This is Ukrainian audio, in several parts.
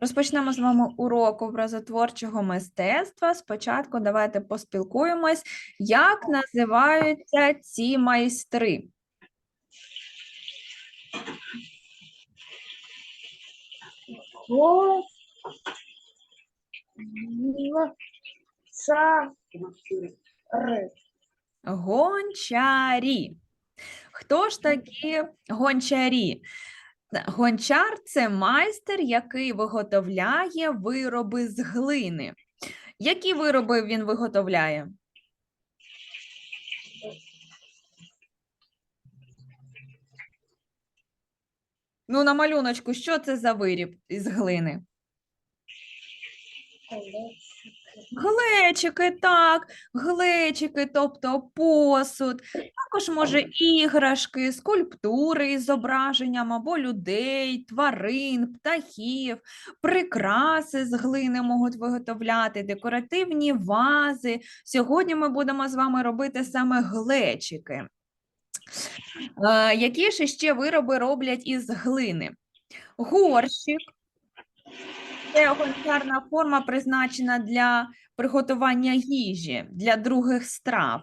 Розпочнемо з вами урок образотворчого мистецтва. Спочатку давайте поспілкуємось, як називаються ці майстри. Го. Н. Са. Р. Гончарі. Хто ж такі гончарі? Гончар це майстер, який виготовляє вироби з глини. Які вироби він виготовляє? Ну, на малюночку, що це за виріб із глини? Глечики, так, глечики, тобто посуд, також може іграшки, скульптури із зображенням або людей, тварин, птахів, прикраси з глини можуть виготовляти, декоративні вази. Сьогодні ми будемо з вами робити саме глечики. Е, Які ж ще вироби роблять із глини? Горщик. Це гончарна форма призначена для приготування їжі, для других страв.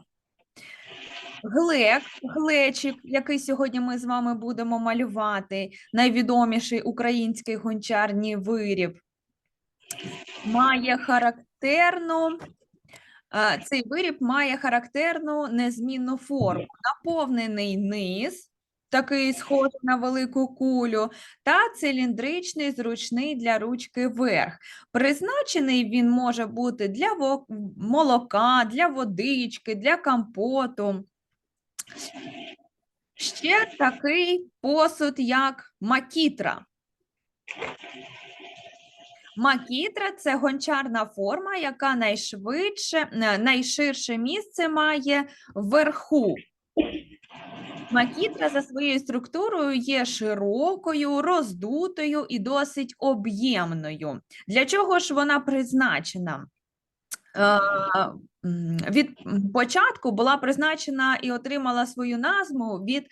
Глек, глечик, який сьогодні ми з вами будемо малювати, найвідоміший український гончарний виріб, має характерну, цей виріб має характерну незмінну форму, наповнений низ, такий схожий на велику кулю, та циліндричний, зручний для ручки верх. Призначений він може бути для молока, для водички, для компоту. Ще такий посуд, як макітра. Макітра це гончарна форма, яка найшвидше, найширше місце має вверху. Макітра за своєю структурою є широкою, роздутою і досить об'ємною. Для чого ж вона призначена? Е, Від початку була призначена і отримала свою назву від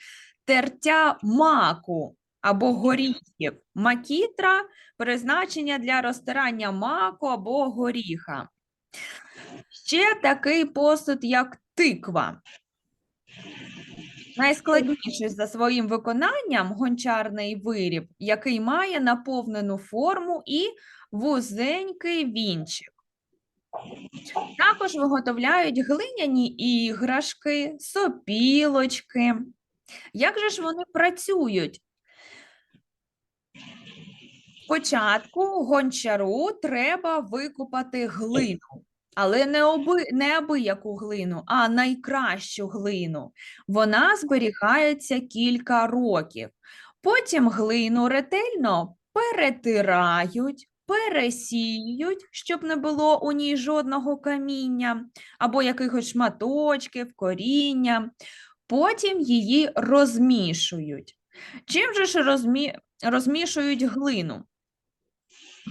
тертя маку або горіхів. Макітра призначення для розтирання маку або горіха. Ще такий посуд, як тиква. Найскладніший за своїм виконанням гончарний виріб, який має наповнену форму і вузенький вінчик. Також виготовляють глиняні іграшки, сопілочки. Як же ж вони працюють? Спочатку гончару треба викопати глину, але не, оби, не глину, а найкращу глину. Вона зберігається кілька років. Потім глину ретельно перетирають, пересіють, щоб не було у ній жодного каміння або якихось шматочків, коріння. Потім її розмішують. Чим же ж розмі... розмішують глину?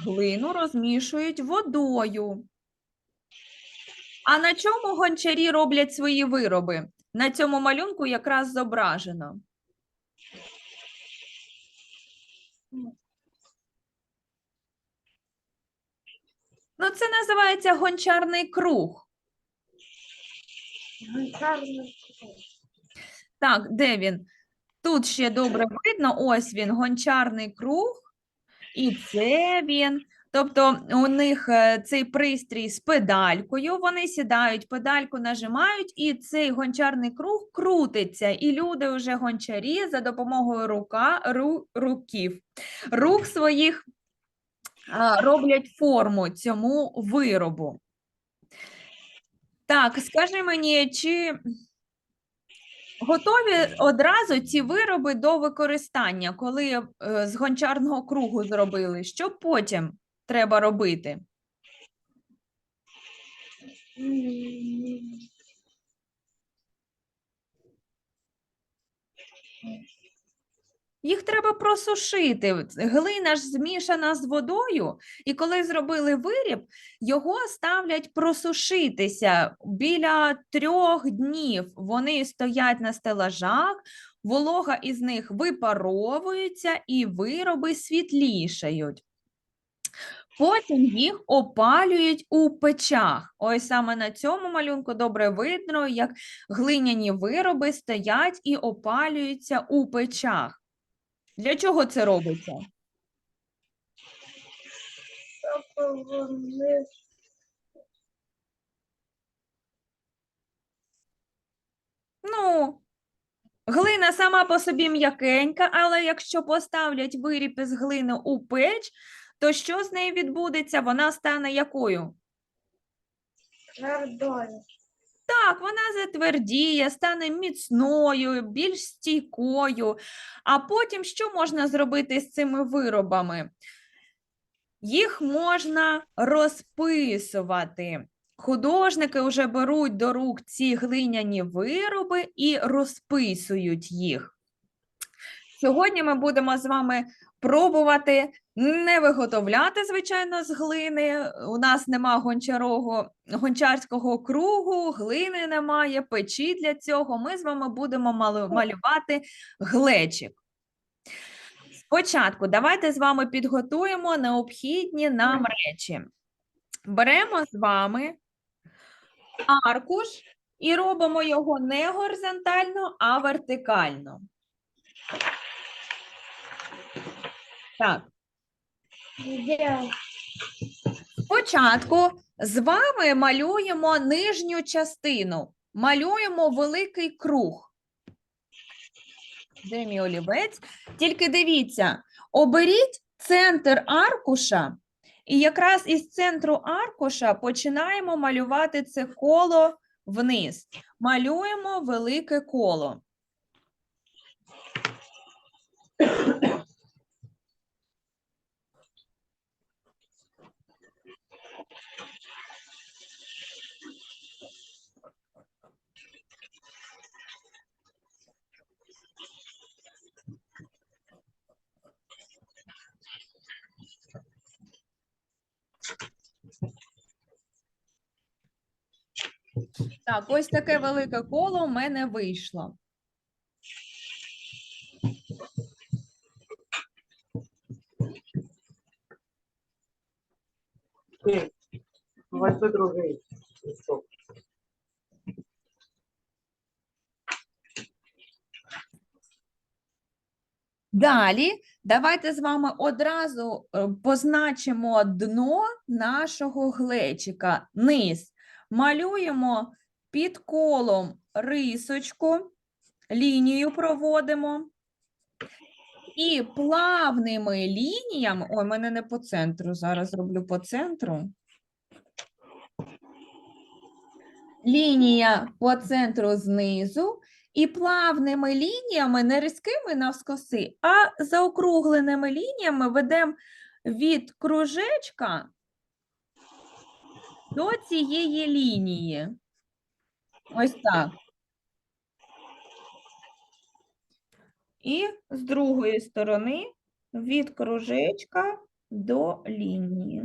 Глину розмішують водою. А на чому гончарі роблять свої вироби? На цьому малюнку якраз зображено. Ну, це називається гончарний круг. Гончарний круг. Так, де він? Тут ще добре видно, ось він, гончарний круг, і це він. Тобто у них е, цей пристрій з педалькою, вони сідають, педальку нажимають, і цей гончарний круг крутиться. І люди вже гончарі за допомогою рука, ру, руків, рук своїх а, роблять форму цьому виробу. Так, скажи мені, чи Готові одразу ці вироби до використання, коли е, з гончарного кругу зробили. Що потім треба робити? Їх треба просушити. Глина ж змішана з водою, і коли зробили виріб, його ставлять просушитися біля трьох днів. Вони стоять на стелажах, волога із них випаровується, і вироби світлішають. Потім їх опалюють у печах. Ось саме на цьому малюнку добре видно, як глиняні вироби стоять і опалюються у печах. Для чого це робиться? Ну, глина сама по собі м'якенька, але якщо поставлять виріб із глини у печ, то що з нею відбудеться? Вона стане якою? твердою. Так, вона затвердіє, стане міцною, більш стійкою. А потім що можна зробити з цими виробами? Їх можна розписувати. Художники вже беруть до рук ці глиняні вироби і розписують їх. Сьогодні ми будемо з вами пробувати не виготовляти, звичайно, з глини. У нас нема гончарого, гончарського кругу, глини немає, печі для цього. Ми з вами будемо малювати глечик. Спочатку давайте з вами підготуємо необхідні нам речі. Беремо з вами аркуш і робимо його не горизонтально, а вертикально. Так, спочатку з вами малюємо нижню частину, малюємо великий круг. Де мій олівець? Тільки дивіться, оберіть центр аркуша, і якраз із центру аркуша починаємо малювати це коло вниз. Малюємо велике коло. Так, ось таке велике коло у мене вийшло. Возьми другий листок. Далі давайте з вами одразу е, позначимо дно нашого глечика. Низ. Малюємо під колом рисочку, лінію проводимо. І плавними лініями, ой, мене не по центру, зараз зроблю по центру. Лінія по центру знизу, і плавними лініями, не різкими навскоси, а заокругленими лініями ведемо від кружечка до цієї лінії. Ось так. І з другої сторони від кружечка до лінії.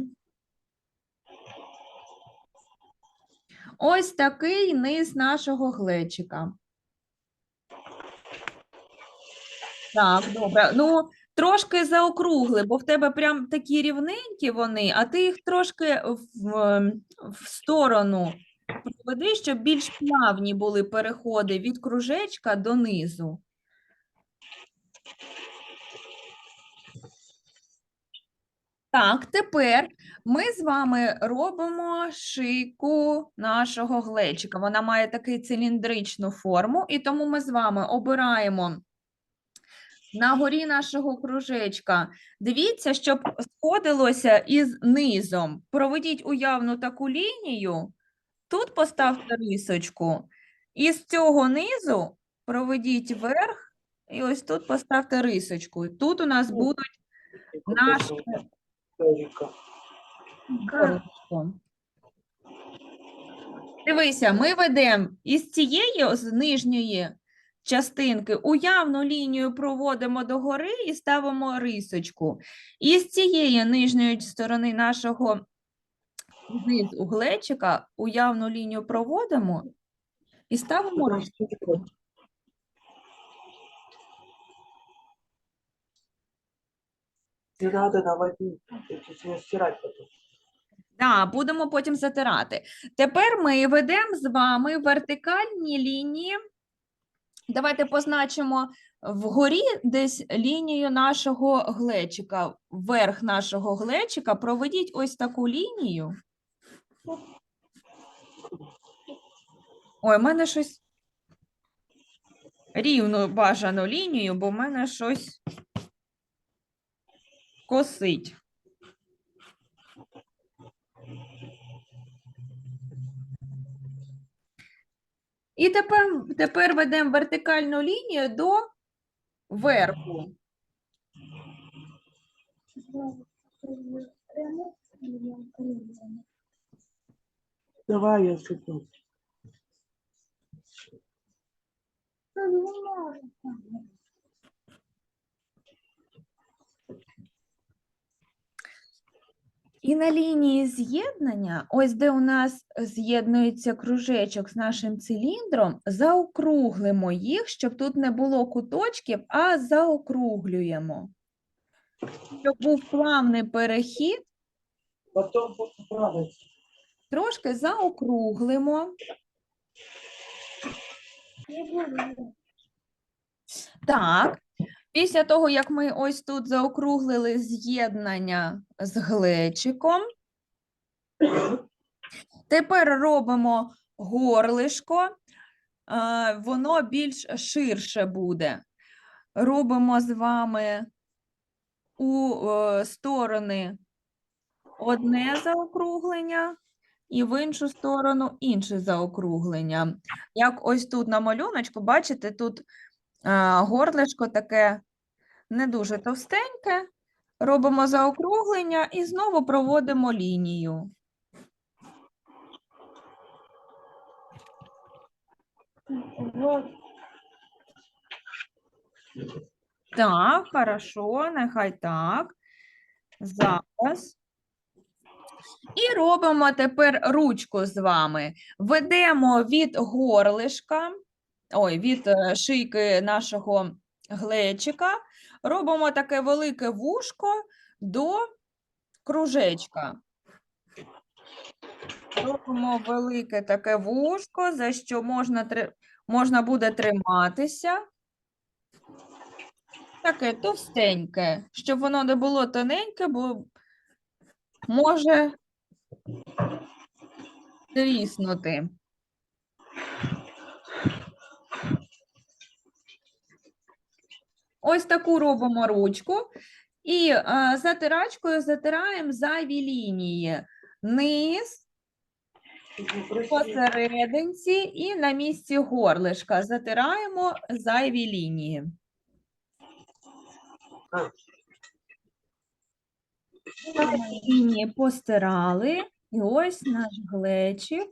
Ось такий низ нашого глечика. Так, добре. Ну, трошки заокругли, бо в тебе прям такі рівненькі вони, а ти їх трошки в, в сторону проведи, щоб більш плавні були переходи від кружечка до низу. Так, тепер ми з вами робимо шийку нашого глечика. Вона має таку циліндричну форму, і тому ми з вами обираємо на горі нашого кружечка. Дивіться, щоб сходилося із низом. Проведіть уявну таку лінію. Тут поставте рисочку. І з цього низу проведіть вверх, і ось тут поставте рисочку. Тут у нас будуть Наш- Ежика. Коротко. Дивися, ми ведемо із цієї з нижньої частинки уявну лінію проводимо догори і ставимо рисочку. І з цієї нижньої сторони нашого знизу глечика уявну лінію проводимо і ставимо рисочку. Не стирать потом. Да, будемо потім затирати. Тепер ми ведемо з вами вертикальні лінії. Давайте позначимо вгорі десь лінію нашого глечика. Верх нашого глечика проведіть ось таку лінію. Ой, в мене щось рівну бажану лінію, бо в мене щось косить. І тепер, тепер ведемо вертикальну лінію до верху. Давай я шутну. І на лінії з'єднання, ось де у нас з'єднується кружечок з нашим циліндром, заокруглимо їх, щоб тут не було куточків, а заокруглюємо. Щоб був плавний перехід, Потом поправить. Трошки заокруглимо. Так, після того, як ми ось тут заокруглили з'єднання з глечиком, тепер робимо горлишко, воно більш ширше буде. Робимо з вами у е, сторони одне заокруглення і в іншу сторону інше заокруглення. Як ось тут на малюночку, бачите, тут а, горлишко таке не дуже товстеньке. Робимо заокруглення і знову проводимо лінію. Так, хорошо, нехай так. Зараз. І робимо тепер ручку з вами. Ведемо від горлишка, ой, від е, шийки нашого глечика, робимо таке велике вушко до кружечка. Робимо велике таке вушко, за що можна, можна буде триматися. Таке товстеньке, щоб воно не було тоненьке, бо може тріснути. Ось таку робимо ручку і а, затирачкою затираємо зайві лінії. Низ, посерединці і на місці горлишка. Затираємо зайві лінії. Постирали, і ось наш глечик,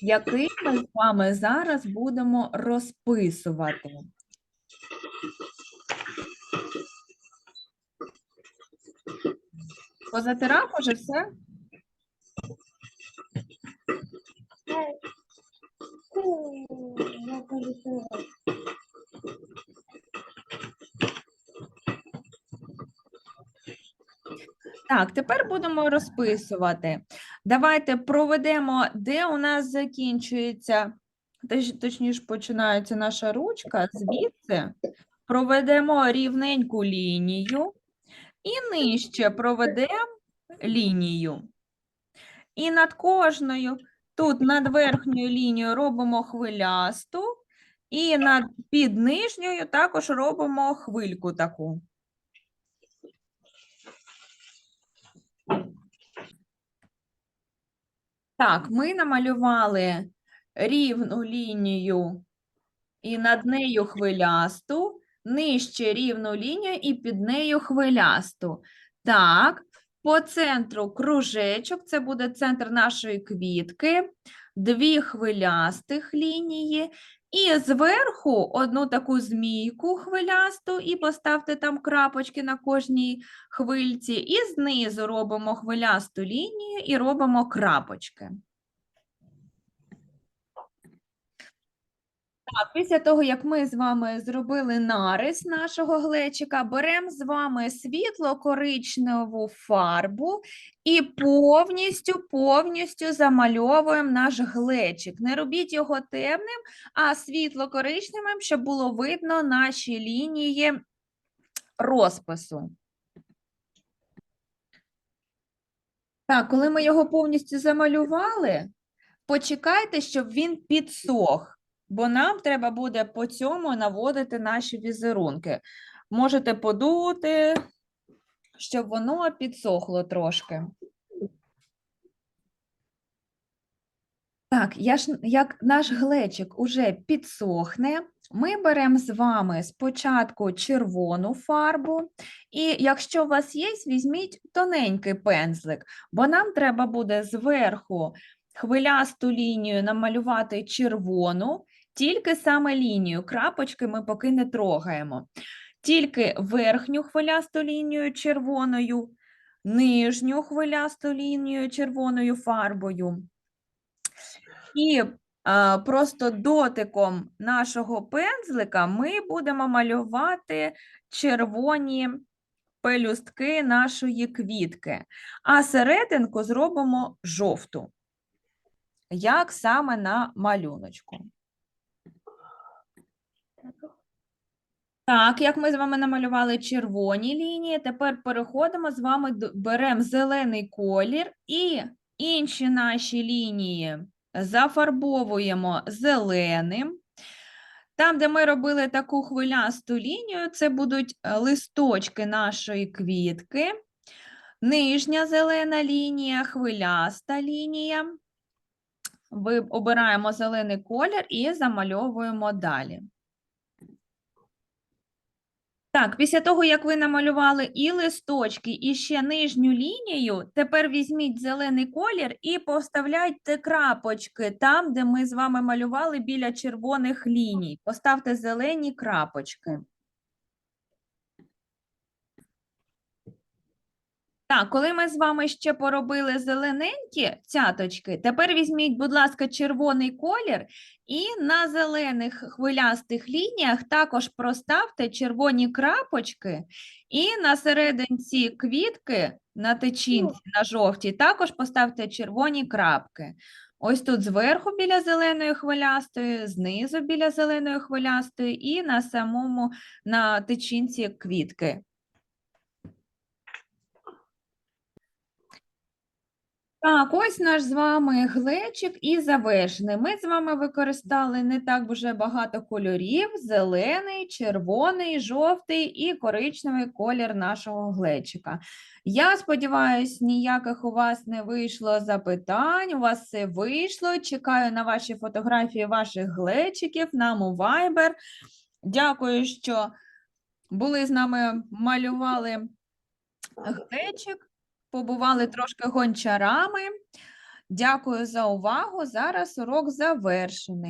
який ми з вами зараз будемо розписувати. Позатирав уже все? Я полетела. Так, тепер будемо розписувати. Давайте проведемо, де у нас закінчується, точніше починається наша ручка, звідси проведемо рівненьку лінію і нижче проведемо лінію. І над кожною, тут над верхньою лінією робимо хвилясту, і над під нижньою також робимо хвильку таку. Так, ми намалювали рівну лінію і над нею хвилясту, нижче рівну лінію і під нею хвилясту. Так, по центру кружечок, це буде центр нашої квітки, дві хвилястих лінії, і зверху одну таку змійку хвилясту, і поставте там крапочки на кожній хвильці, і знизу робимо хвилясту лінію і робимо крапочки. Так, після того, як ми з вами зробили нарис нашого глечика, беремо з вами світло-коричневу фарбу і повністю, повністю замальовуємо наш глечик. Не робіть його темним, а світло-коричневим, щоб було видно наші лінії розпису. Так, коли ми його повністю замалювали, почекайте, щоб він підсох, бо нам треба буде по цьому наводити наші візерунки. Можете подути, щоб воно підсохло трошки. Так, я ж, як наш глечик уже підсохне, ми беремо з вами спочатку червону фарбу, і якщо у вас є, візьміть тоненький пензлик, бо нам треба буде зверху хвилясту лінію намалювати червону, тільки саме лінію, крапочки ми поки не трогаємо. Тільки верхню хвилясту лінію червоною, нижню хвилясту лінію червоною фарбою. І а, просто дотиком нашого пензлика ми будемо малювати червоні пелюстки нашої квітки, а серединку зробимо жовту, як саме на малюночку. Так, як ми з вами намалювали червоні лінії, тепер переходимо з вами, беремо зелений колір і інші наші лінії зафарбовуємо зеленим. Там, де ми робили таку хвилясту лінію, це будуть е, листочки нашої квітки, нижня зелена лінія, хвиляста лінія. Обираємо зелений колір і замальовуємо далі. Так, після того, як ви намалювали і листочки, і ще нижню лінію, тепер візьміть зелений колір і поставляйте крапочки там, де ми з вами малювали біля червоних ліній. Поставте зелені крапочки. Так, коли ми з вами ще поробили зелененькі цяточки, тепер візьміть, будь ласка, червоний колір і на зелених хвилястих лініях також проставте червоні крапочки, і на серединці квітки на течінці, на жовтій, також поставте червоні крапки. Ось тут зверху біля зеленої хвилястої, знизу біля зеленої хвилястої і на самому на течінці квітки. Так, ось наш з вами глечик і завершений. Ми з вами використали не так вже багато кольорів: зелений, червоний, жовтий і коричневий колір нашого глечика. Я сподіваюся, ніяких у вас не вийшло запитань. У вас все вийшло. Чекаю на ваші фотографії ваших глечиків нам у Viber. Дякую, що були з нами, малювали глечик побували трошки гончарами. Дякую за увагу. Зараз урок завершений.